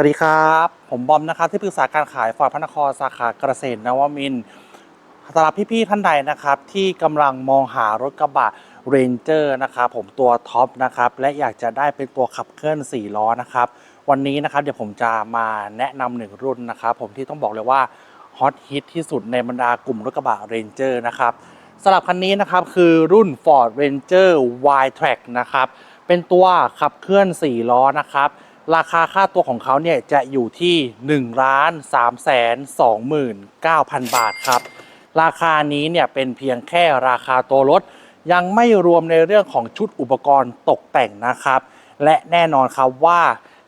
สวัสดีครับ ผมบอมนะครับที่ปรึกษาการขายฟอร์ดพระนครสาขาเกษตรนวมินสำหรับพี่ๆท่านใดนะครับ ที่กำลังมองหารถกระบะเรนเจอร์นะครับผมตัวท็อปนะครับและอยากจะได้เป็นตัวขับเคลื่อน 4 ล้อนะครับ วันนี้นะครับเดี๋ยวผมจะมาแนะนำหนึ่งรุ่นนะครับ ผมที่ต้องบอกเลยว่าฮอตฮิตที่สุดในบรรดากลุ่มรถกระบะเรนเจอร์นะครับสำหรับคันนี้นะครับคือรุ่น Ford Ranger Y-Track นะครับเป็นตัวขับเคลื่อน 4 ล้อนะครับ ราคาค่าตัวของเขาเนี่ยจะอยู่ที่1ล้าน3แสน29,000 บาทครับ ราคานี้เนี่ยเป็นเพียงแค่ราคาตัวรถ ยังไม่รวมในเรื่องของชุดอุปกรณ์ตกแต่งนะครับ และแน่นอนครับว่า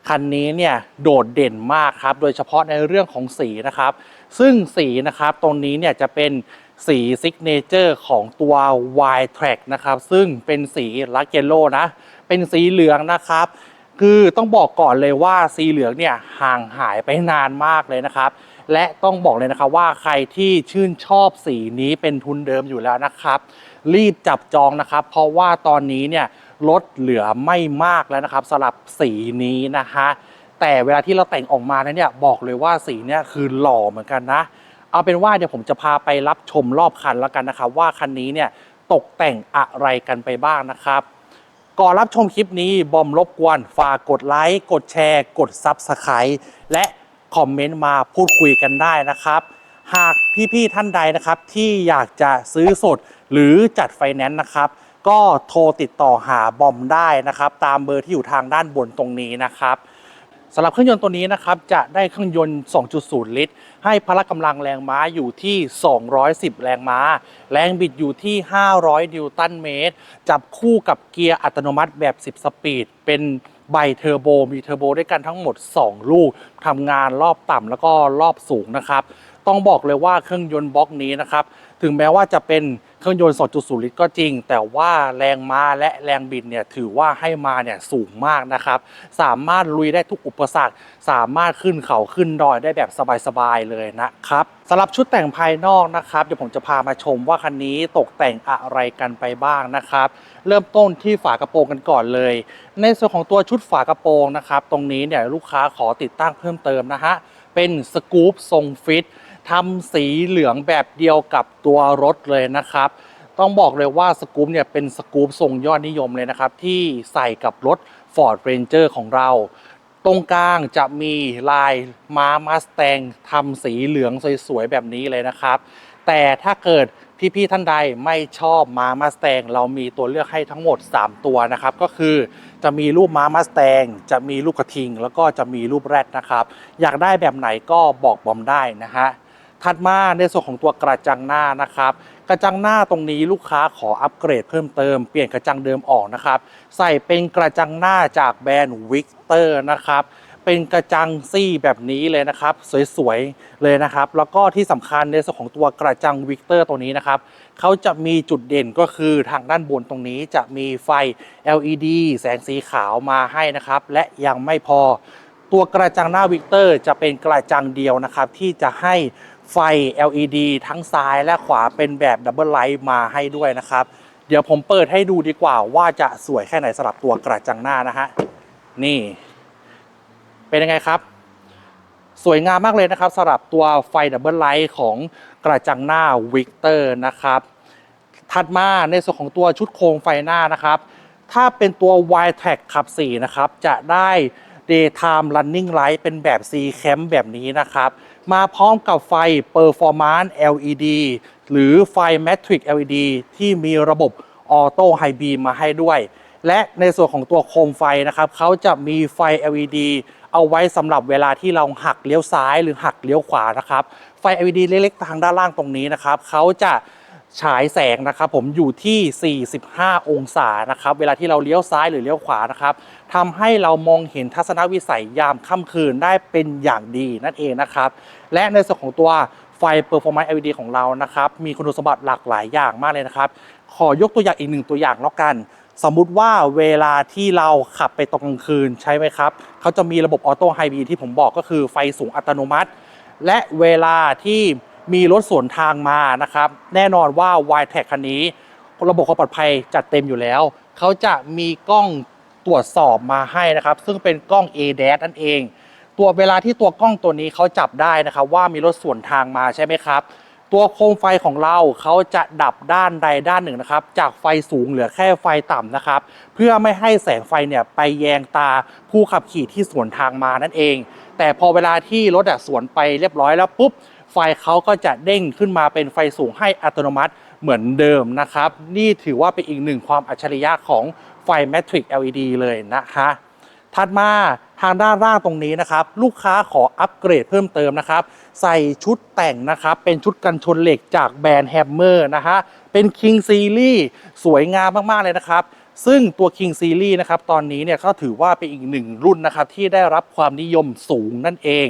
คันนี้เนี่ยโดดเด่นมากครับ โดยเฉพาะในเรื่องของสีนะครับ ซึ่งสีนะครับตรงนี้เนี่ยจะเป็นสีซิกเนเจอร์ของตัว Y Track นะครับ ซึ่งเป็นสีลักเยลโลนะ เป็นสีเหลืองนะครับ คือต้องบอกก่อนเลยว่าสีเหลืองเนี่ยห่างหายไปนานมากเลยนะครับ และต้องบอกเลยนะครับว่าใครที่ชื่นชอบสีนี้เป็นทุนเดิมอยู่แล้วนะครับ รีบจับจองนะครับ เพราะว่าตอนนี้เนี่ยลดเหลือไม่มากแล้วนะครับสำหรับสีนี้นะฮะแต่เวลาที่เราแต่งออกมาเนี่ยบอกเลยว่าสีเนี่ยคือหล่อเหมือนกันนะ เอาเป็นว่าเดี๋ยวผมจะพาไปรับชมรอบคันแล้วกันนะครับว่าคันนี้เนี่ยตกแต่งอะไรกันไปบ้างนะครับ ก่อนรับชมคลิปนี้บอมรบกวน ฝากกดไลค์ กดแชร์ กด Subscribe และคอมเมนต์มาพูดคุยกันได้นะครับ หากพี่ๆท่านใดนะครับที่อยากจะซื้อสดหรือจัดไฟแนนซ์นะครับ ก็โทรติดต่อหาบอมได้นะครับ ตามเบอร์ที่อยู่ทางด้านบนตรงนี้นะครับสำหรับเครื่องยนต์ตัวนี้นะครับจะได้เครื่องยนต์ 2.0 ลิตร ให้พละกำลังแรงม้าอยู่ที่ 210 แรงม้า แรงบิดอยู่ที่ 500 นิวตันเมตร จับคู่กับเกียร์อัตโนมัติแบบ 10 สปีด เป็นไบเทอร์โบ มีเทอร์โบด้วยกันทั้งหมด 2 ลูกทำงานรอบต่ำแล้วก็รอบสูงนะครับ ต้องบอกเลยว่าเครื่องยนต์บล็อกนี้นะครับ ถึงแม้ว่าจะเป็น เครื่องยนต์ 2.0 ลิตรก็จริง แต่ว่าแรงม้าและแรงบิดเนี่ยถือว่าให้มาเนี่ยสูงมากนะครับ สามารถลุยได้ทุกอุปสรรค สามารถขึ้นเขาขึ้นดอยได้แบบสบายๆเลยนะครับสำหรับชุดแต่งภายนอกนะครับเดี๋ยวผมจะพามาชมว่าคันนี้ตกแต่งอะไรกันไปบ้างนะครับ เริ่มต้นที่ฝากระโปรงกันก่อนเลย ในส่วนของตัวชุดฝากระโปรงนะครับ ตรงนี้เนี่ยลูกค้าขอติดตั้งเพิ่มเติมนะฮะเป็นสกู๊ปทรงฟิต ทำสีเหลืองแบบเดียวกับตัวรถเลยนะครับ ต้องบอกเลยว่าสกู๊ปเนี่ยเป็นสกู๊ปทรงยอดนิยมเลยนะครับ ที่ใส่กับรถ Ford Ranger ของเรา ตรงกลางจะมีลายม้ามาสแตงทำสีเหลืองสวยๆแบบนี้เลยนะครับ แต่ถ้าเกิดพี่ๆท่านใดไม่ชอบม้ามาสแตงเรามีตัวเลือกให้ทั้งหมด 3 ตัวนะครับ ก็คือจะมีรูปม้ามาสแตงจะมีรูปกระทิง แล้วก็จะมีรูปแรดนะครับ อยากได้แบบไหนก็บอกบอมได้นะฮะ ถัดมาในส่วนของตัวกระจังหน้านะครับ กระจังหน้าตรงนี้ลูกค้าขออัปเกรดเพิ่มเติม เปลี่ยนกระจังเดิมออกนะครับ ใส่เป็นกระจังหน้าจากแบรนด์วิกเตอร์นะครับเป็นกระจังซี่แบบนี้เลยนะครับ สวยๆเลยนะครับ แล้วก็ที่สำคัญในส่วนของตัวกระจังวิกเตอร์ตัวนี้นะครับเขาจะมีจุดเด่นก็คือทางด้านบนตรงนี้จะมีไฟ LED แสงสีขาวมาให้นะครับ และยังไม่พอ ตัวกระจังหน้าวิกเตอร์จะเป็นกระจังเดียวนะครับ ที่จะให้ ไฟ LED ทั้งซ้ายและขวาเป็นแบบดับเบิลไลท์มาให้ด้วยนะครับ เดี๋ยวผมเปิดให้ดูดีกว่าว่าจะสวยแค่ไหนสำหรับตัวกระจังหน้านะฮะ นี่ เป็นยังไงครับ สวยงามมากเลยนะครับสำหรับตัวไฟดับเบิลไลท์ของกระจังหน้าวิกเตอร์นะครับ ถัดมาในส่วนของตัวชุดโครงไฟหน้านะครับ ถ้าเป็นตัว y t a c ขับ4นะครับ จะได้ daytime running light เป็นแบบ C cam แบบนี้นะครับ มาพร้อมกับไฟ performance LED หรือไฟ matrix LED ที่มีระบบออโต้ไฮบีมมาให้ด้วย และในส่วนของตัวโคมไฟนะครับเขาจะมีไฟ LED เอาไว้สำหรับเวลาที่เราหักเลี้ยวซ้ายหรือหักเลี้ยวขวานะครับ ไฟ LED เล็กๆทางด้านล่างตรงนี้นะครับเขาจะ ฉายแสงนะครับผมอยู่ที่ 45 องศานะครับ เวลาที่เราเลี้ยวซ้ายหรือเลี้ยวขวานะครับทำให้เรามองเห็นทัศนวิสัยยามค่ำคืนได้เป็นอย่างดีนั่นเองนะครับ และในส่วนของตัวไฟ Performance LED ของเรานะครับ มีคุณสมบัติหลากหลายอย่างมากเลยนะครับ ขอยกตัวอย่างอีกหนึ่งตัวอย่างแล้วกัน สมมุติว่าเวลาที่เราขับไปตอนกลางคืนใช่ไหมครับ เขาจะมีระบบออโต้ไฮบีที่ผมบอกก็คือไฟสูงอัตโนมัติ และเวลาที่ มีรถสวนทางมานะครับ แน่นอนว่า y t a g คันนี้ ระบบความปลอดภัยจัดเต็มอยู่แล้ว เขาจะมีกล้องตรวจสอบมาให้นะครับ ซึ่งเป็นกล้อง a d a s นั่นเอง ตัวเวลาที่ตัวกล้องตัวนี้เขาจับได้นะครับ ว่ามีรถสวนทางมาใช่ไหมครับ ตัวโคมไฟของเราเขาจะดับด้านใดด้านหนึ่งนะครับ จากไฟสูงเหลือแค่ไฟต่ำนะครับ เพื่อไม่ให้แสงไฟเนี่ยไปแยงตาผู้ขับขี่ที่สวนทางมานั่นเอง แต่พอเวลาที่รถอะสวนไปเรียบร้อยแล้วปุ๊บ ไฟเขาก็จะเด้งขึ้นมาเป็นไฟสูงให้อัตโนมัติเหมือนเดิมนะครับ นี่ถือว่าเป็นอีกหนึ่งความอัจฉริยะของไฟ Matrix LED เลยนะคะถัดมาทางด้านล่างตรงนี้นะครับ ลูกค้าขออัปเกรดเพิ่มเติมนะครับ ใส่ชุดแต่งนะครับ เป็นชุดกันชนเหล็กจากแบรนด์แฮมเมอร์นะฮะเป็น King Series สวยงามมาก ๆ เลยนะครับซึ่งตัว King Series นะครับ ตอนนี้เนี่ยก็ถือว่าเป็นอีกหนึ่งรุ่นนะครับ ที่ได้รับความนิยมสูงนั่นเอง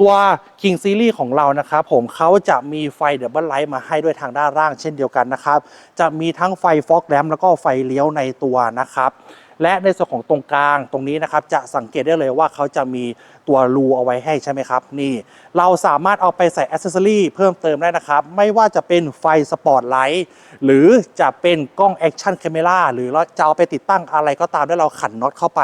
ตัว King Series ของเรานะครับผมเขาจะมีไฟเด b เบิลไลท์มาให้ด้วยทางด้านล่างเช่นเดียวกันนะครับ จะมีทั้งไฟฟอกแลมแล้วก็ไฟเลี้ยวในตัวนะครับและในส่วนของตรงกลางตรงนี้นะครับจะสังเกตได้เลยว่าเขาจะมีตัวรูเอาไว้ให้ใช่ไหมครับ นี่ เราสามารถเอาไปใส่อ c เซสซอรีเพิ่มเติมได้นะครับ ไม่ว่าจะเป็นไฟสปอตไลท์หรือจะเป็นกล้องแอคชั่น a คม e ราหรือเราจะเอาไปติดตั้งอะไรก็ตามได้เราขันน็อตเข้าไป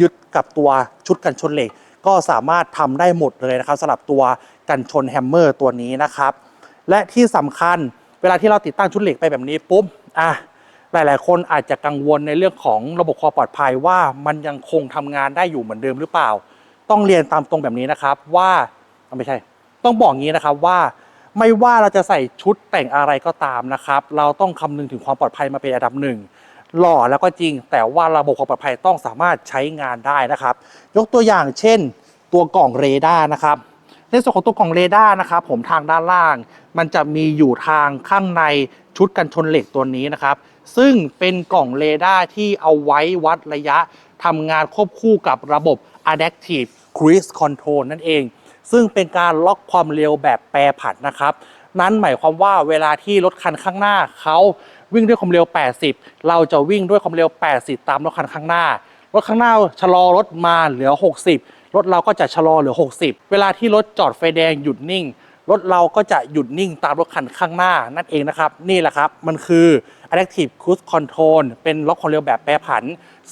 ยึดกับตัวชุดกันชนเหล็ก ก็สามารถทำได้หมดเลยนะครับสำหรับตัวกันชนแฮมเมอร์ตัวนี้นะครับ และที่สำคัญเวลาที่เราติดตั้งชุดเหล็กไปแบบนี้ปุ๊บอะหลาย ๆ คนอาจจะกังวลในเรื่องของระบบความปลอดภัยว่ามันยังคงทำงานได้อยู่เหมือนเดิมหรือเปล่า ต้องเรียนตามตรงแบบนี้นะครับว่าไม่ใช่ ต้องบอกงี้นะครับว่าไม่ว่าเราจะใส่ชุดแต่งอะไรก็ตามนะครับ เราต้องคำนึงถึงความปลอดภัยมาเป็นอันดับหนึ่ง หล่อแล้วก็จริง แต่ว่าระบบความปลอดภัยต้องสามารถใช้งานได้นะครับ ยกตัวอย่างเช่น ตัวกล่องเรดาร์นะครับ ในส่วนของตัวกล่องเรดาร์นะครับ ผมทางด้านล่าง มันจะมีอยู่ทางข้างในชุดกันชนเหล็กตัวนี้นะครับ ซึ่งเป็นกล่องเรดาร์ที่เอาไว้วัดระยะทำงานควบคู่กับระบบ Adaptive Cruise Control นั่นเอง ซึ่งเป็นการล็อกความเร็วแบบแปรผันนะครับ นั้นหมายความว่าเวลาที่รถคันข้างหน้าเขา วิ่งด้วยความเร็ว 80 เราจะวิ่งด้วยความเร็ว 80 ตามรถคันข้างหน้ารถข้างหน้าชะลอรถมาเหลือ 60 รถเราก็จะชะลอเหลือ 60 เวลาที่รถจอดไฟแดงหยุดนิ่ง รถเราก็จะหยุดนิ่งตามรถคันข้างหน้านั่นเองนะครับ นี่แหละครับ มันคือ Adaptive Cruise Control เป็นล็อกความเร็วแบบแปรผัน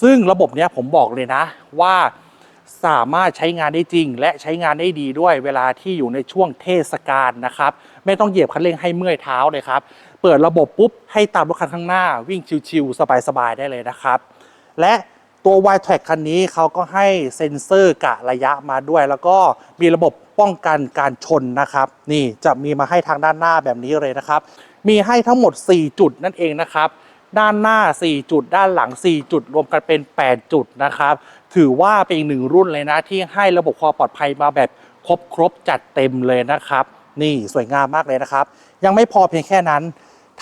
ซึ่งระบบเนี้ยผมบอกเลยนะว่าสามารถใช้งานได้จริง และใช้งานได้ดีด้วยเวลาที่อยู่ในช่วงเทศกาลนะครับ ไม่ต้องเหยียบคันเร่งให้เมื่อยเท้าเลยครับ เปิดระบบปุ๊บให้ตามรถคันข้างหน้า วิ่งชิวๆสบายๆได้เลยนะครับ และตัว y t r a c k คันนี้เขาก็ให้เซ็นเซอร์กะระยะมาด้วย แล้วก็มีระบบป้องกันการชนนะครับ นี่จะมีมาให้ทางด้านหน้าแบบนี้เลยนะครับ มีให้ทั้งหมด 4 จุดนั่นเองนะครับ ด้านหน้า 4 จุด ด้านหลัง 4 จุด รวมกันเป็น 8 จุดนะครับ ถือว่าเป็นอีกหนึ่งรุ่นเลยนะ ที่ให้ระบบความปลอดภัยมาแบบครบครบจัดเต็มเลยนะครับ นี่สวยงามมากเลยนะครับ ยังไม่พอเพียงแค่นั้น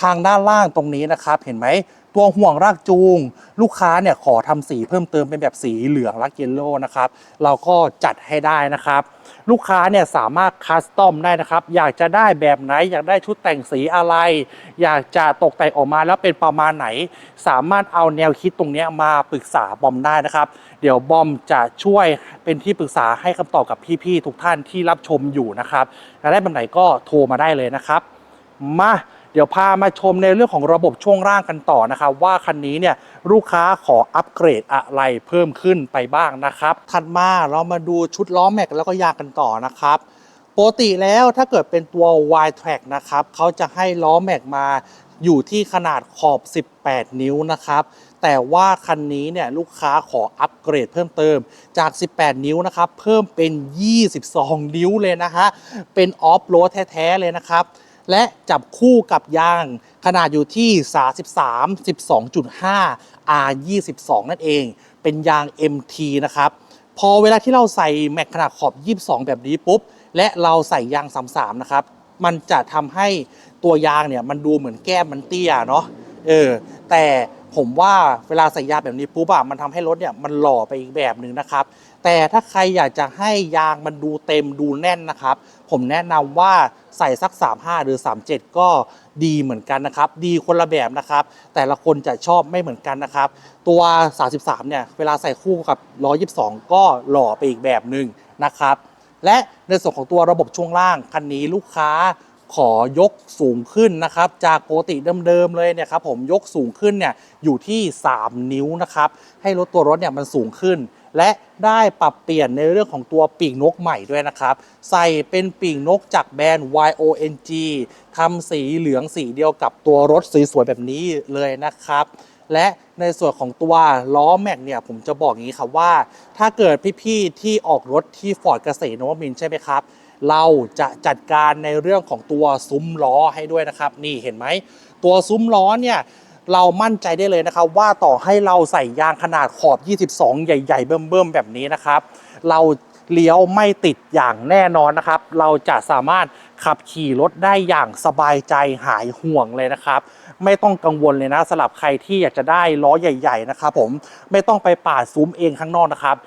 ทางด้านล่างตรงนี้นะครับ เห็นไหมตัวห่วงรากจูง ลูกค้าเนี่ยขอทำสีเพิ่มเติมเป็นแบบสีเหลืองลักเยลโล่นะครับ เราก็จัดให้ได้นะครับ ลูกค้าเนี่ยสามารถคัสตอมได้นะครับ อยากจะได้แบบไหน อยากได้ชุดแต่งสีอะไร อยากจะตกแต่งออกมาแล้วเป็นประมาณไหน สามารถเอาแนวคิดตรงนี้มาปรึกษาบอมได้นะครับ เดี๋ยวบอมจะช่วยเป็นที่ปรึกษาให้คำตอบกับพี่ๆทุกท่านที่รับชมอยู่นะครับอยากได้แบบไหนก็โทรมาได้เลยนะครับ มา เดี๋ยวพามาชมในเรื่องของระบบช่วงล่างกันต่อนะครับว่าคันนี้เนี่ยลูกค้าขออัปเกรดอะไรเพิ่มขึ้นไปบ้างนะครับ ถัดมาเรามาดูชุดล้อแม็กแล้วก็ยางกันต่อนะครับปกติแล้วถ้าเกิดเป็นตัว Y Track นะครับเขาจะให้ล้อแม็กมาอยู่ที่ขนาดขอบ 18 นิ้วนะครับ แต่ว่าคันนี้เนี่ยลูกค้าขออัปเกรดเพิ่มเติมจาก 18 นิ้วนะครับ เพิ่มเป็น 22 นิ้วเลยนะฮะ เป็นออฟโรดแท้ ๆ เลยนะครับ และจับคู่กับยางขนาดอยู่ที่ 33 12.5 R 22 นั่นเอง เป็นยาง MT นะครับ พอเวลาที่เราใส่แม็กขนาดขอบ 22 แบบนี้ปุ๊บ และเราใส่ยาง 33 นะครับ มันจะทำให้ตัวยางเนี่ยมันดูเหมือนแก้มมันเตี้ยเนาะ เออ แต่ผมว่าเวลาใส่ยางแบบนี้ปุ๊บอะมันทำให้รถเนี่ยมันหล่อไปอีกแบบหนึ่งนะครับ แต่ถ้าใครอยากจะให้ยางมันดูเต็มดูแน่นนะครับ ผมแนะนำว่าใส่สัก 35 หรือ 37 ก็ดีเหมือนกันนะครับ ดีคนละแบบนะครับ แต่ละคนจะชอบไม่เหมือนกันนะครับ ตัว 33 เนี่ย เวลาใส่คู่กับ 122 ก็หล่อไปอีกแบบหนึ่งนะครับ และในส่วนของตัวระบบช่วงล่างคันนี้ลูกค้าขอยกสูงขึ้นนะครับ จากปกติเดิมๆเลยเนี่ยครับผมยกสูงขึ้นเนี่ยอยู่ที่ 3 นิ้วนะครับ ให้รถตัวรถเนี่ยมันสูงขึ้น และได้ปรับเปลี่ยนในเรื่องของตัวปีกนกใหม่ด้วยนะครับ ใส่เป็นปีกนกจากแบรนด์ YONG ทำสีเหลืองสีเดียวกับตัวรถสสวยๆแบบนี้เลยนะครับ และในส่วนของตัวล้อแม็กเนี่ยผมจะบอกงี้ครับว่า ถ้าเกิดพี่ๆที่ออกรถที่ฟอร์ดเกษตรนวมินช์ใช่ไหมครับเราจะจัดการในเรื่องของตัวซุ้มล้อให้ด้วยนะครับ นี่เห็นไหมตัวซุ้มล้อเนี่ย เรามั่นใจได้เลยนะครับ ว่าต่อให้เราใส่ยางขนาดขอบ 22 ใหญ่ ๆ เบิ่มๆแบบนี้นะครับ เราเลี้ยวไม่ติดอย่างแน่นอนนะครับ เราจะสามารถขับขี่รถได้อย่างสบายใจหายห่วงเลยนะครับ ไม่ต้องกังวลเลยนะสำหรับใครที่อยากจะได้ล้อใหญ่ ๆ นะครับผมไม่ต้องไปปาดซุ้มเองข้างนอกนะครับ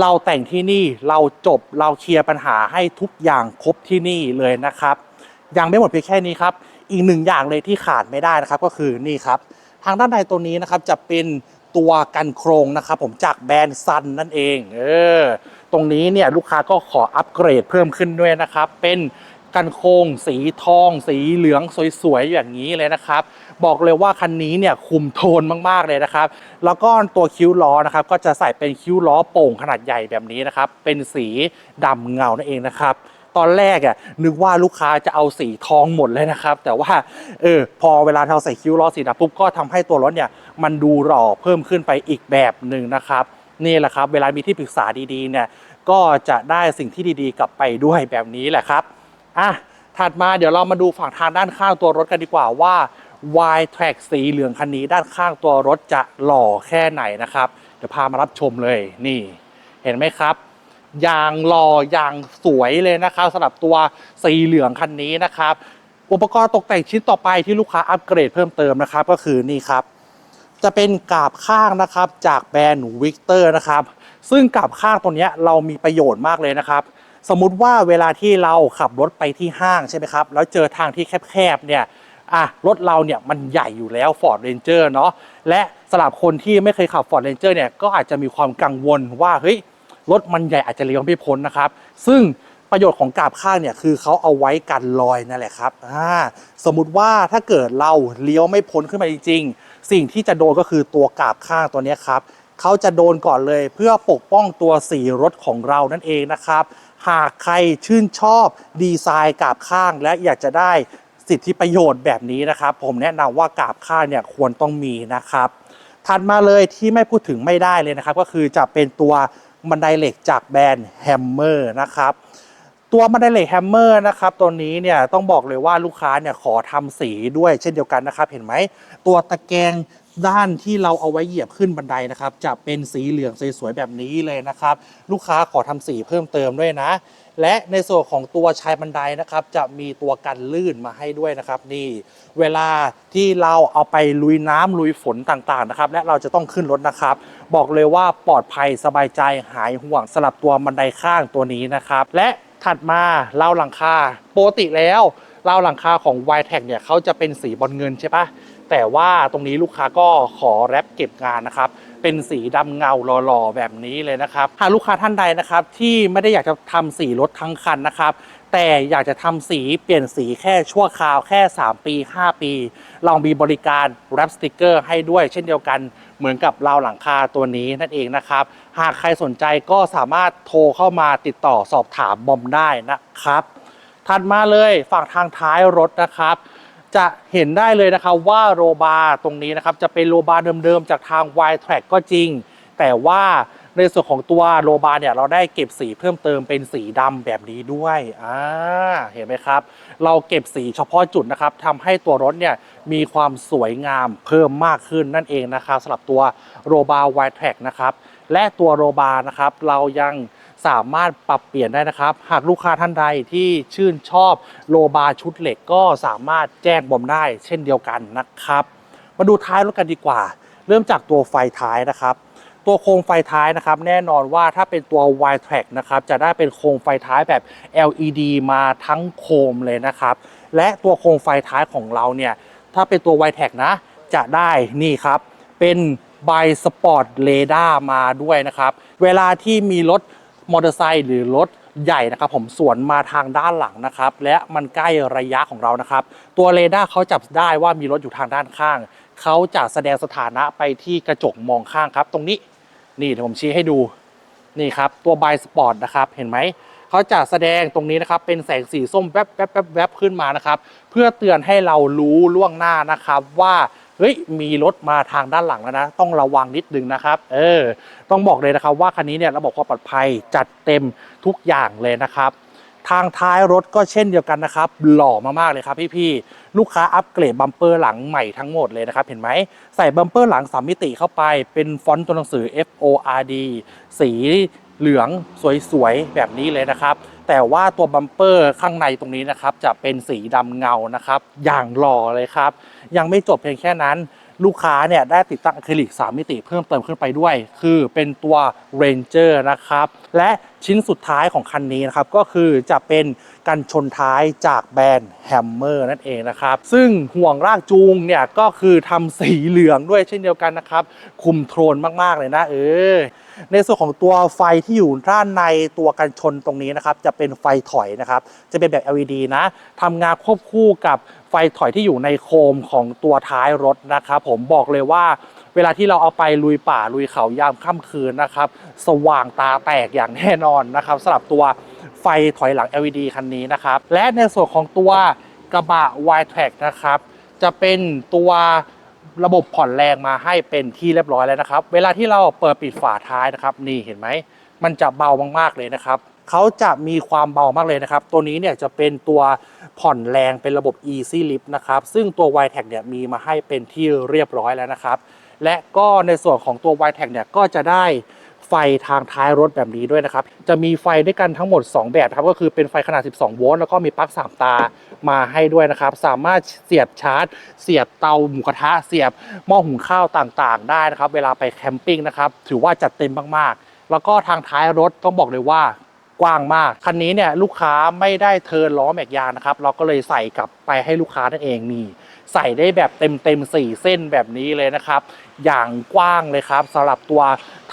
เราแต่งที่นี่เราจบเราเคลียร์ปัญหาให้ทุกอย่างครบที่นี่เลยนะครับ ยังไม่หมดเพียงแค่นี้ครับ อีกหนึ่งอย่างเลยที่ขาดไม่ได้นะครับก็คือนี่ครับ ทางด้านในตัวนี้นะครับจะเป็นตัวกันโครงนะครับผมจากแบรนด์ซันนั่นเองเออตรงนี้เนี่ยลูกค้าก็ขออัปเกรดเพิ่มขึ้นด้วยนะครับ เป็นกันโครงสีทอง สีเหลืองสวยๆอย่างนี้เลยนะครับ บอกเลยว่าคันนี้เนี่ยคุมโทนมากๆเลยนะครับ แล้วก็ตัวคิ้วล้อนะครับ ก็จะใส่เป็นคิ้วล้อโป่งขนาดใหญ่แบบนี้นะครับ เป็นสีดำเงานั่นเองนะครับ ตอนแรกอะนึกว่าลูกค้าจะเอาสีทองหมดเลยนะครับ แต่ว่าเออพอเวลาเราใส่คิ้วล้อสีดำปุ๊บก็ทำให้ตัวรถเนี่ยมันดูหล่อเพิ่มขึ้นไปอีกแบบหนึ่งนะครับนี่แหละครับ เวลามีที่ปรึกษาดีๆเนี่ยก็จะได้สิ่งที่ดีๆ กลับไปด้วยแบบนี้แหละครับอะถัดมาเดี๋ยวเรามาดูฝั่งทางด้านข้างตัวรถกันดีกว่าว่า Y Track สีเหลืองคันนี้ด้านข้างตัวรถจะหล่อแค่ไหนนะครับ เดี๋ยวพามารับชมเลยนี่ เห็นไหมครับ ยางหล่อยางสวยเลยนะครับสำหรับตัวสีเหลืองคันนี้นะครับอุปกรณ์ตกแต่งชิ้นต่อไปที่ลูกค้าอัปเกรดเพิ่มเติมนะครับก็คือนี่ครับ จะเป็นกาบข้างนะครับจากแบรนด์วิกเตอร์นะครับ ซึ่งกาบข้างตัวนี้เรามีประโยชน์มากเลยนะครับสมมุติว่าเวลาที่เราขับรถไปที่ห้างใช่ไหมครับ แล้วเจอทางที่แคบๆเนี่ยอะรถเราเนี่ยมันใหญ่อยู่แล้ว Ford Ranger เนาะและสำหรับคนที่ไม่เคยขับ Ford Ranger เนี่ยก็อาจจะมีความกังวลว่าเฮ้ย รถมันใหญ่อาจจะเลี้ยวไม่พ้นนะครับ ซึ่งประโยชน์ของกาบข้างเนี่ยคือเขาเอาไว้กันรอยนั่นแหละครับอ่าสมมุติว่าถ้าเกิดเราเลี้ยวไม่พ้นขึ้นมาจริง ๆ สิ่งที่จะโดนก็คือตัวกาบข้างตัวนี้ครับเขาจะโดนก่อนเลยเพื่อปกป้องตัวสีรถของเรานั่นเองนะครับ หากใครชื่นชอบดีไซน์กาบข้างและอยากจะได้สิทธิประโยชน์แบบนี้นะครับ ผมแนะนำว่ากาบข้างเนี่ยควรต้องมีนะครับถัดมาเลยที่ไม่พูดถึงไม่ได้เลยนะครับ ก็คือจะเป็นตัว บันไดเหล็กจากแบรนด์แฮมเมอร์นะครับตัวบันไดเหล็กแฮมเมอร์นะครับตัวนี้เนี่ยต้องบอกเลยว่าลูกค้าเนี่ยขอทำสีด้วยเช่นเดียวกันนะครับ เห็นไหมตัวตะแกรงด้านที่เราเอาไว้เหยียบขึ้นบันไดนะครับ จะเป็นสีเหลืองสวยๆแบบนี้เลยนะครับ ลูกค้าขอทำสีเพิ่มเติมด้วยนะ และในส่วนของตัวชายบันไดนะครับจะมีตัวกันลื่นมาให้ด้วยนะครับ นี่เวลาที่เราเอาไปลุยน้ำลุยฝนต่างๆนะครับ และเราจะต้องขึ้นรถนะครับ บอกเลยว่าปลอดภัยสบายใจหายห่วงสลับตัวบันไดข้างตัวนี้นะครับ และถัดมาเล่าหลังคาปกติแล้วเล่าหลังคาของ y t e c เนี่ยเขาจะเป็นสีบอลเงินใช่ปะแต่ว่าตรงนี้ลูกค้าก็ขอแรปเก็บงานนะครับ เป็นสีดำเงาหล่อๆแบบนี้เลยนะครับหากลูกค้าท่านใดนะครับที่ไม่ได้อยากจะทำสีรถทั้งคันนะครับแต่อยากจะทำสีเปลี่ยนสีแค่ชั่วคราวแค่ 3 ปี 5 ปี เรามีบริการแรปสติกเกอร์ให้ด้วยเช่นเดียวกันเหมือนกับราวหลังคาตัวนี้นั่นเองนะครับ หากใครสนใจก็สามารถโทรเข้ามาติดต่อสอบถามบอมได้นะครับ ถัดมาเลยฝั่งทางท้ายรถนะครับ จะเห็นได้เลยนะครับว่าโรบาร์ตรงนี้นะครับจะเป็นโรบาร์เดิมๆจากทาง Y Track ก็จริง แต่ว่าในส่วนของตัวโรบาร์เนี่ยเราได้เก็บสีเพิ่มเติมเป็นสีดำแบบนี้ด้วยอ่าเห็นไหมครับ เราเก็บสีเฉพาะจุดนะครับทำให้ตัวรถเนี่ยมีความสวยงามเพิ่มมากขึ้นนั่นเองนะครับสำหรับตัวโรบาร์ Y Track นะครับและตัวโรบาร์นะครับเรายัง สามารถปรับเปลี่ยนได้นะครับ หากลูกค้าท่านใดที่ชื่นชอบโลบาร์ชุดเหล็กก็สามารถแจ้งบอมได้เช่นเดียวกันนะครับ มาดูท้ายรถกันดีกว่า เริ่มจากตัวไฟท้ายนะครับตัวโคมไฟท้ายนะครับแน่นอนว่าถ้าเป็นตัว Y Track นะครับจะได้เป็นโคมไฟท้ายแบบ LED มาทั้งโคมเลยนะครับ และตัวโคมไฟท้ายของเราเนี่ยถ้าเป็นตัว Y Track นะ จะได้นี่ครับ เป็นไบสปอร์ตเรดาร์มาด้วยนะครับ เวลาที่มีรถ มอเตอร์ไซค์หรือรถใหญ่นะครับผมสวนมาทางด้านหลังนะครับ และมันใกล้ระยะของเรานะครับ ตัวเรดาร์เขาจับได้ว่ามีรถอยู่ทางด้านข้าง เขาจะแสดงสถานะไปที่กระจกมองข้างครับ ตรงนี้นี่เดี๋ยวผมชี้ให้ดูนี่ครับตัวบายสปอร์ตนะครับเห็นไหมเขาจะแสดงตรงนี้นะครับเป็นแสงสีส้มแวบแวบแวบแวบขึ้นมานะครับ เพื่อเตือนให้เรารู้ล่วงหน้านะครับว่า เฮ้ยมีรถมาทางด้านหลังแล้วนะ ต้องระวังนิดนึงนะครับ เออ ต้องบอกเลยนะครับว่าคันนี้เนี่ยระบบความปลอดภัยจัดเต็มทุกอย่างเลยนะครับทางท้ายรถก็เช่นเดียวกันนะครับ หล่อมากๆเลยครับพี่ๆลูกค้าอัปเกรดบัมเปอร์หลังใหม่ทั้งหมดเลยนะครับ เห็นไหมใส่บัมเปอร์หลังสามมิติเข้าไปเป็นฟอนต์ตัวหนังสือ F O R D สีเหลืองสวยๆ แบบนี้เลยนะครับ แต่ว่าตัวบัมเปอร์ข้างในตรงนี้นะครับ จะเป็นสีดำเงานะครับ อย่างหล่อเลยครับ ยังไม่จบเพียงแค่นั้น ลูกค้าเนี่ยได้ติดตั้งอะคริลิก 3 มิติเพิ่มเติมขึ้นไปด้วย คือเป็นตัว Ranger นะครับ และชิ้นสุดท้ายของคันนี้นะครับก็คือจะเป็นกันชนท้ายจากแบรนด์ Hammer นั่นเองนะครับ ซึ่งห่วงลากจูงเนี่ยก็คือทำสีเหลืองด้วยเช่นเดียวกันนะครับ คุมโทนมากๆเลยนะเออในส่วนของตัวไฟที่อยู่ด้านในตัวกันชนตรงนี้นะครับ จะเป็นไฟถอยนะครับ จะเป็นแบบ LED นะทำงานควบคู่กับไฟถอยที่อยู่ในโคมของตัวท้ายรถนะครับ ผมบอกเลยว่า เวลาที่เราเอาไปลุยป่าลุยเขายามค่ำคืนนะครับ สว่างตาแตกอย่างแน่นอนนะครับสำหรับตัวไฟถอยหลัง LED คันนี้นะครับ และในส่วนของตัวกระบะ y t r a c นะครับ จะเป็นตัวระบบผ่อนแรงมาให้เป็นที่เรียบร้อยแล้วนะครับ เวลาที่เราเปิดปิดฝาท้ายนะครับนี่เห็นไหม มันจะเบามากๆเลยนะครับเขาจะมีความเบามากเลยนะครับ ตัวนี้เนี่ยจะเป็นตัวผ่อนแรงเป็นระบบ Easy Lift นะครับ ซึ่งตัว y t e c เนี่ยมีมาให้เป็นที่เรียบร้อยแล้วนะครับ และก็ในส่วนของตัว y t e c เนี่ยก็จะได้ไฟทางท้ายรถแบบนี้ด้วยนะครับ จะมีไฟด้วยกันทั้งหมด 2 แบบครับ ก็คือเป็นไฟขนาด 12 โวลต์ แล้วก็มีปลั๊ก 3 ตามาให้ด้วยนะครับ สามารถเสียบชาร์จ เสียบเตาหมูกระทะ เสียบหม้อหุงข้าวต่างๆ ได้นะครับ เวลาไปแคมปิ้งนะครับ ถือว่าจัดเต็มมากๆ แล้วก็ทางท้ายรถต้องบอกเลยว่ากว้างมาก คันนี้เนี่ยลูกค้าไม่ได้เทิร์นล้อแม็กยางนะครับ เราก็เลยใส่กลับไปให้ลูกค้านั่นเองนี่ ใส่ได้แบบเต็มเต็มๆสี่เส้นแบบนี้เลยนะครับ อย่างกว้างเลยครับสำหรับตัว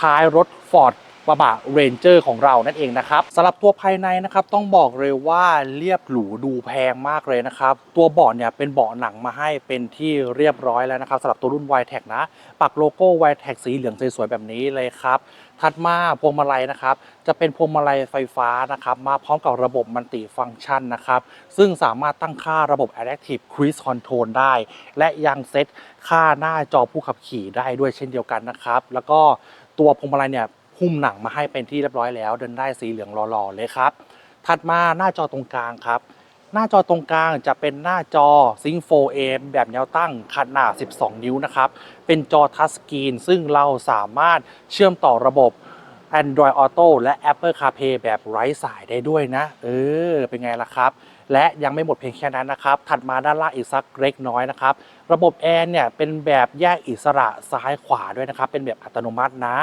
ท้ายรถ Ford กระบะ Ranger ของเรานั่นเองนะครับสำหรับตัวภายในนะครับต้องบอกเลยว่าเรียบหรูดูแพงมากเลยนะครับ ตัวเบาะเนี่ยเป็นเบาะหนังมาให้เป็นที่เรียบร้อยแล้วนะครับสำหรับตัวรุ่น y t e c นะ ปักโลโก้ y t e c สีเหลืองสวยๆแบบนี้เลยครับ ถัดมาพวงมาลัยนะครับ จะเป็นพวงมาลัยไฟฟ้านะครับ มาพร้อมกับระบบมัลติฟังชันนะครับ ซึ่งสามารถตั้งค่าระบบ Adaptive Cruise Control ได้ และยังเซตค่าหน้าจอผู้ขับขี่ได้ด้วยเช่นเดียวกันนะครับ แล้วก็ตัวพวงมาลัยเนี่ยหุ้มหนังมาให้เป็นที่เรียบร้อยแล้ว เดินได้สีเหลืองหล่อๆเลยครับ ถัดมาหน้าจอตรงกลางครับ หน้าจอตรงกลางจะเป็นหน้าจอ Sync 4A แบบแนวตั้งขนาด 12 นิ้วนะครับ เป็นจอทัชสกรีน ซึ่งเราสามารถเชื่อมต่อระบบ Android Auto และ Apple CarPlay แบบไร้สายได้ด้วยนะ เออ เป็นไงล่ะครับ และยังไม่หมดเพียงแค่นั้นนะครับ ถัดมาด้านล่างอีกสักเล็กน้อยนะครับ ระบบแอร์เนี่ยเป็นแบบแยกอิสระซ้ายขวาด้วยนะครับ เป็นแบบอัตโนมัตินะ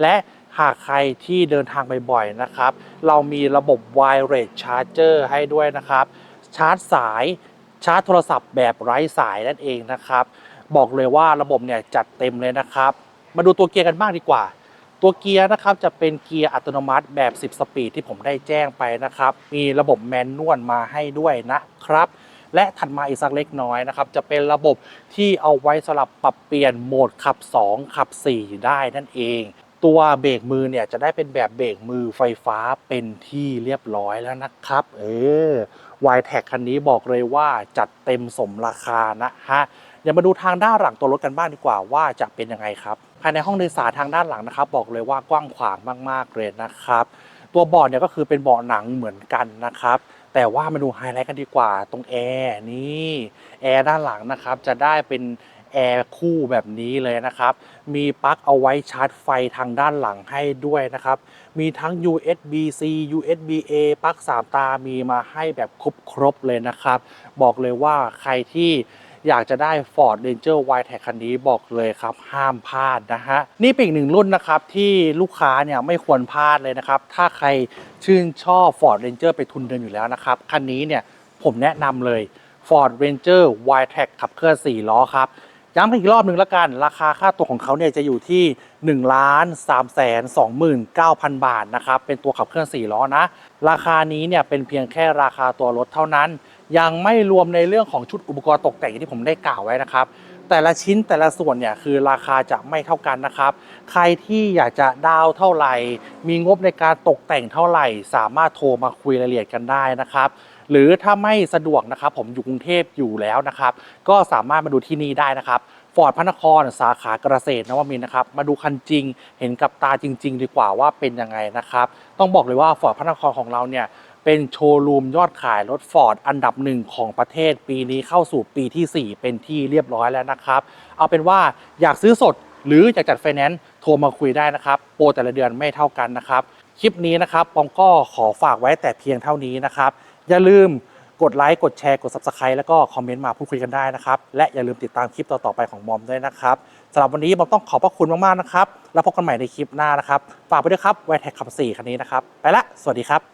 และหากใครที่เดินทางบ่อยๆนะครับ เรามีระบบ Wireless Charger ให้ด้วยนะครับ ชาร์จสายชาร์จโทรศัพท์แบบไร้สายนั่นเองนะครับ บอกเลยว่าระบบเนี่ยจัดเต็มเลยนะครับ มาดูตัวเกียร์กันบ้างดีกว่า ตัวเกียร์นะครับจะเป็นเกียร์อัตโนมัติแบบ 10 สปีดที่ผมได้แจ้งไปนะครับ มีระบบแมนนวลมาให้ด้วยนะครับ และถัดมาอีกสักเล็กน้อยนะครับ จะเป็นระบบที่เอาไว้สลับปรับเปลี่ยนโหมดขับ 2 ขับ 4 ได้นั่นเองตัวเบรกมือเนี่ยจะได้เป็นแบบเบรกมือไฟฟ้าเป็นที่เรียบร้อยแล้วนะครับ เออ y t e c คันนี้บอกเลยว่าจัดเต็มสมราคานะฮะเดี๋ยวมาดูทางด้านหลังตัวรถกันบ้างดีกว่าว่าจะเป็นยังไงครับภายในห้องโดยสารทางด้านหลังนะครับ บอกเลยว่ากว้างขวางมากๆเลยนะครับ ตัวเบาะเนี่ยก็คือเป็นเบาะหนังเหมือนกันนะครับ แต่ว่ามาดูไฮไลท์กันดีกว่าตรงแอร์นี่แอร์ด้านหลังนะครับจะได้เป็น แอร์คู่แบบนี้เลยนะครับ มีปลั๊กเอาไว้ชาร์จไฟทางด้านหลังให้ด้วยนะครับ มีทั้ง USB-C USB-A ปลั๊ก3 ตา มีมาให้แบบครบๆเลยนะครับ บอกเลยว่าใครที่อยากจะได้ Ford Ranger y t e c คันนี้บอกเลยครับ ห้ามพลาดนะฮะ นี่เป็นอีกหนึ่งรุ่นนะครับ ที่ลูกค้าเนี่ยไม่ควรพลาดเลยนะครับ ถ้าใครชื่นชอบ Ford Ranger ไปทุนเดินอยู่แล้วนะครับ คันนี้เนี่ยผมแนะนำเลย Ford Ranger y t e c ขับเคลื่อน4ล้อครับ ย้ำกันอีกรอบหนึ่งล้วกัน ราคาค่าตัวของเขาเนี่ยจะอยู่ที่1ล้าน3แสน29,000 บาทนะครับ เป็นตัวขับเคลื่อน 4 ล้อนะ ราคานี้เนี่ยเป็นเพียงแค่ราคาตัวรถเท่านั้น ยังไม่รวมในเรื่องของชุดอุปกรณ์ตกแต่งที่ผมได้กล่าวไว้นะครับ แต่ละชิ้นแต่ละส่วนเนี่ยคือราคาจะไม่เท่ากันนะครับ ใครที่อยากจะดาวเท่าไหร่ มีงบในการตกแต่งเท่าไหร่ สามารถโทรมาคุยรายละเอียดกันได้นะครับ หรือถ้าไม่สะดวกนะครับผมอยู่กรุงเทพอยู่แล้วนะครับ ก็สามารถมาดูที่นี่ได้นะครับฟอร์ดพระนครสาขาเกษตรนวมินทร์นะครับ มาดูคันจริง เห็นกับตาจริง ๆ ดีกว่าว่าเป็นยังไงนะครับ ต้องบอกเลยว่าฟอร์ดพระนครของเราเนี่ยเป็นโชว์รูมยอดขายรถฟอร์ดอันดับหนึ่งของประเทศปีนี้เข้าสู่ปีที่ 4 เป็นที่เรียบร้อยแล้วนะครับ เอาเป็นว่าอยากซื้อสดหรืออยากจัดไฟแนนซ์โทรมาคุยได้นะครับ โปรแต่ละเดือนไม่เท่ากันนะครับ คลิปนี้นะครับปอมก็ขอฝากไว้แต่เพียงเท่านี้นะครับ อย่าลืมกดไลค์กดแชร์กด Subscribe แล้วก็คอมเมนต์มาพูดคุยกันได้นะครับ และอย่าลืมติดตามคลิปต่อๆไปของมอมด้วยนะครับสำหรับวันนี้มอมต้องขอบพระคุณมากๆนะครับ แล้วพบกันใหม่ในคลิปหน้านะครับฝากไปด้วยครับไวแท็กขับสี่คันนี้นะครับไปละสวัสดีครับ